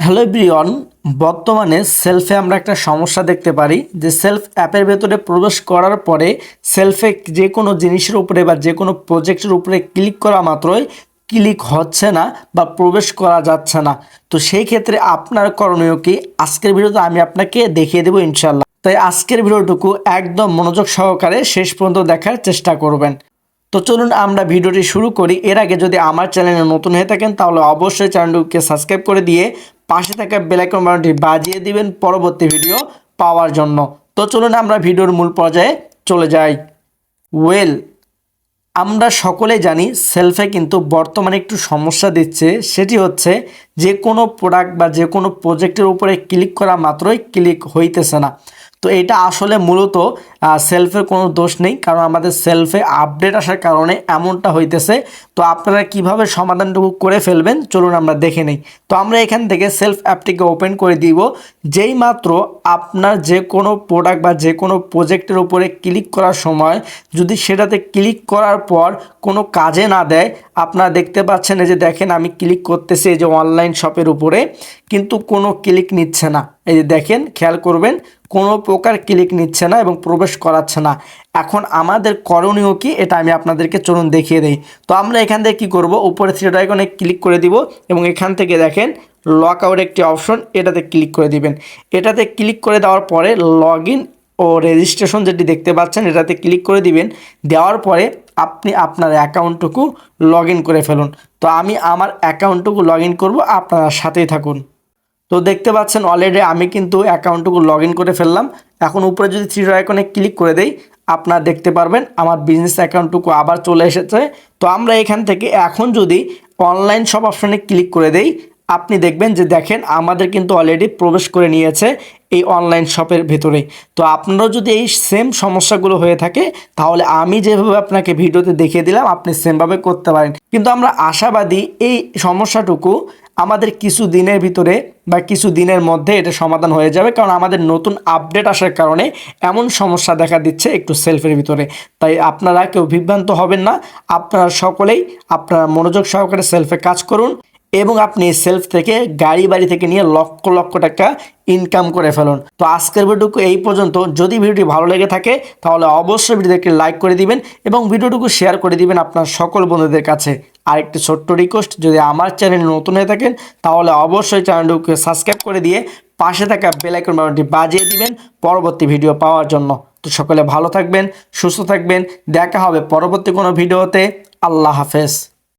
Hello Brian বর্তমানে সেলফে আমরা একটা সমস্যা দেখতে পারি যে সেলফ অ্যাপের ভেতরে প্রবেশ করার পরে সেলফে যে কোনো জিনিসের উপরে বা যে কোনো প্রজেক্টের উপরে ক্লিক করা মাত্রই ক্লিক হচ্ছে না বা প্রবেশ করা যাচ্ছে না। তো সেই ক্ষেত্রে আপনার করণীয় কি? আজকের ভিডিওতে আমি আপনাকে দেখিয়ে দেবো ইনশাল্লাহ তাই আজকের ভিডিওটুকু একদম মনোযোগ সহকারে শেষ পর্যন্ত দেখার চেষ্টা করবেন। তো চলুন আমরা ভিডিওটি শুরু করি। এর আগে যদি আমার চ্যানেলে নতুন হয়ে থাকেন, তাহলে অবশ্যই চ্যানেলটিকে সাবস্ক্রাইব করে দিয়ে পাশে থাকা বেলাইকন বাটনটি বাজিয়ে দিবেন পরবর্তী ভিডিও পাওয়ার জন্য। তো চলুন আমরা ভিডিওর মূল পর্যায়ে চলে যাই। ওয়েল আমরা সকলে জানি সেলফে কিন্তু বর্তমানে একটু সমস্যা দিচ্ছে। সেটি হচ্ছে যে কোনো প্রোডাক্ট বা যে কোনো প্রজেক্টের উপরে ক্লিক করা মাত্রই ক্লিক হইতেছে না। তো এটা আসলে মূলত সেলফের কোনো দোষ নেই, কারণ আমাদের সেলফে আপডেট আসার কারণে এমনটা হইতেছে। তো আপনারা কীভাবে সমাধানটুকু করে ফেলবেন, চলুন আমরা দেখে নিই। তো আমরা এখান থেকে সেলফ অ্যাপটিকে ওপেন করে দিব, যেই মাত্র আপনার যে কোনো প্রোডাক্ট বা যে কোনো প্রজেক্টের উপরে ক্লিক করার সময়, যদি সেটাতে ক্লিক করার পর কোনো কাজে না দেয়, আপনারা দেখতে পাচ্ছেন এই যে দেখেন আমি ক্লিক করতেছি এই যে অনলাইন শপের উপরে, কিন্তু কোনো ক্লিক নিচ্ছে না। এই যে দেখেন, খেয়াল করবেন, কোনো প্রকার ক্লিক নিচ্ছে না এবং প্রবেশ করাচ্ছে না। এখন আমাদের করণীয় কি? এটা আমি আপনাদেরকে চলুন দেখিয়ে দিই। তো আমরা এখান থেকে কী করব? উপরে থ্রি আইকনে ক্লিক করে দিব এবং এখান থেকে দেখেন লক আউট একটি অপশন, এটাতে ক্লিক করে দিবেন। এটাতে ক্লিক করে দেওয়ার পরে লগ ইন ও রেজিস্ট্রেশন যেটি দেখতে পাচ্ছেন, এটাতে ক্লিক করে দিবেন। দেওয়ার পরে আপনি আপনার অ্যাকাউন্টটুকু লগ করে ফেলুন। তো আমি আমার অ্যাকাউন্টটুকু লগ ইন করব, আপনারা সাথেই থাকুন। তো দেখতে পাচ্ছেন অলরেডি আমি কিন্তু অ্যাকাউন্টটুকু লগ ইন করে ফেললাম। এখন উপরে যদি থ্রি আইকনে ক্লিক করে দেই, আপনারা দেখতে পারবেন আমার বিজনেস অ্যাকাউন্টটুকু আবার চলে এসেছে। তো আমরা এখান থেকে এখন যদি অনলাইন সব অপশনে ক্লিক করে দেই, আপনি দেখবেন যে দেখেন আমাদের কিন্তু অলরেডি প্রবেশ করে নিয়েছে এই অনলাইন শপের ভেতরে। তো আপনারাও যদি এই সেম সমস্যাগুলো হয়ে থাকে, তাহলে আমি যেভাবে আপনাকে ভিডিওতে দেখিয়ে দিলাম, আপনি সেমভাবে করতে পারেন। কিন্তু আমরা আশাবাদী এই সমস্যাটুকু আমাদের কিছু দিনের ভিতরে বা কিছু দিনের মধ্যে এটা সমাধান হয়ে যাবে, কারণ আমাদের নতুন আপডেট আসার কারণে এমন সমস্যা দেখা দিচ্ছে একটু সেলফের ভিতরে। তাই আপনারা কেউ বিভ্রান্ত হবেন না, আপনারা সকলেই আপনারা মনোযোগ সহকারে সেলফে কাজ করুন এবং আপনি সেলফ থেকে, গাড়ি বাড়ি থেকে নিয়ে লক্ষ লক্ষ টাকা ইনকাম করে ফেলুন। তো আজকের ভিডিওটুকু এই পর্যন্ত। যদি ভিডিওটি ভালো লেগে থাকে, তাহলে অবশ্যই ভিডিওটিকে লাইক করে দিবেন এবং ভিডিওটুকু শেয়ার করে দিবেন আপনার সকল বন্ধুদের কাছে। আর একটি ছোট্ট রিকোয়েস্ট যদি আমার চ্যানেল নতুন হয়ে থাকেন, তাহলে অবশ্যই চ্যানেলটিকে সাবস্ক্রাইব করে দিয়ে পাশে থাকা বেলাইকন বাটনটি বাজিয়ে দিবেন পরবর্তী ভিডিও পাওয়ার জন্য। তো সকলে ভালো থাকবেন, সুস্থ থাকবেন, দেখা হবে পরবর্তী কোনো ভিডিওতে আল্লাহ হাফেজ।